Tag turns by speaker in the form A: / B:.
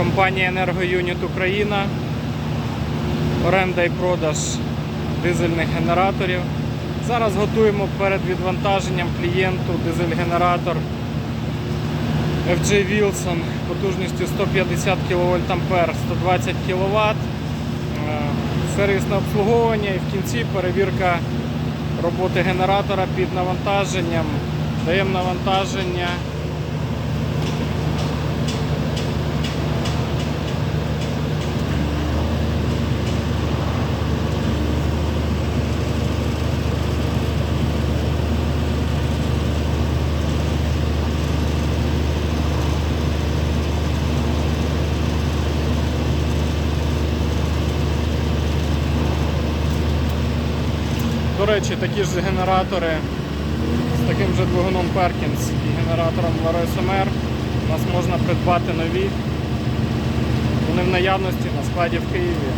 A: Компанія Енергоюніт Україна. Оренда і продаж дизельних генераторів. Зараз готуємо перед відвантаженням клієнту дизель-генератор FJ Wilson потужністю 150 кВт, 120 кВт. Сервісне обслуговування і в кінці перевірка роботи генератора під навантаженням. Даємо навантаження. До речі, такі ж генератори з таким же двигуном Perkins і генератором Laro SMR у нас можна придбати нові. Вони в наявності на складі в Києві.